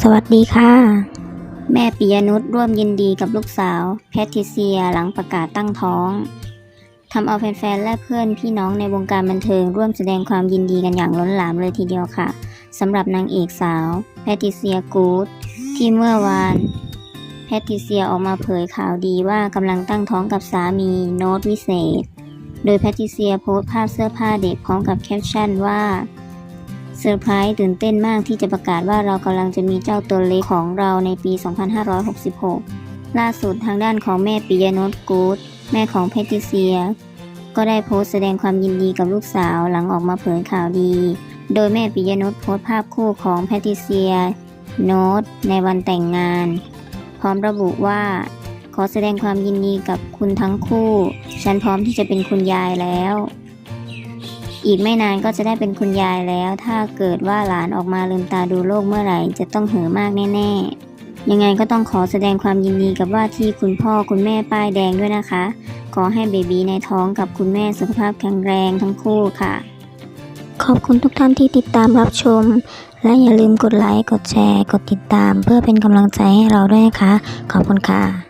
สวัสดีค่ะ แม่ปิยนุชร่วมยินดีกับลูกสาว แพทริเซียหลังประกาศตั้งท้องทำเอาแฟนๆและเพื่อนพี่น้องในวงการบันเทิงร่วมแสดงความยินดีกันอย่างล้นหลามเลยทีเดียวค่ะสำหรับนางเอกสาว แพทริเซียกูดที่เมื่อวาน แพทริเซียออกมาเผยข่าวดีว่ากำลังตั้งท้องกับสามีโน้ตวิเศษ โดยแพทริเซียโพสต์ภาพเสื้อผ้าเด็กพร้อมกับแคปชั่นว่า เซอร์ไพรส์ตื่นเต้นมากที่จะประกาศว่าเรากำลังจะมีเจ้าตัวเล็กของเราในปี 2566 ล่าสุดทางด้านของแม่ปิยนุชกูดแม่ของแพทิเซีย ก็ได้โพสต์แสดงความยินดีกับลูกสาวหลังออกมาเผยข่าวดี โดยแม่ปิยนุชโพสต์ภาพคู่ของแพทิเซีย โน้ตในวันแต่งงาน พร้อมระบุว่า ขอแสดงความยินดีกับคุณทั้งคู่ ฉันพร้อมที่จะเป็นคุณยายแล้ว อีกไม่นานก็จะได้เป็นคุณยายแล้ว ถ้าเกิดว่าหลานออกมาลืมตาดูโลกเมื่อไหร่จะต้องเห่อมากแน่ ๆ ยังไงก็ต้องขอแสดงความยินดีกับว่าที่คุณพ่อคุณแม่ป้ายแดงด้วยนะคะ ขอให้เบบีในท้องกับคุณแม่สุขภาพแข็งแรงทั้งคู่ค่ะ ขอบคุณทุกท่านที่ติดตามรับชม และอย่าลืมกดไลค์ กดแชร์ กดติดตาม เพื่อเป็นกำลังใจให้เราด้วยนะคะ ขอบคุณค่ะ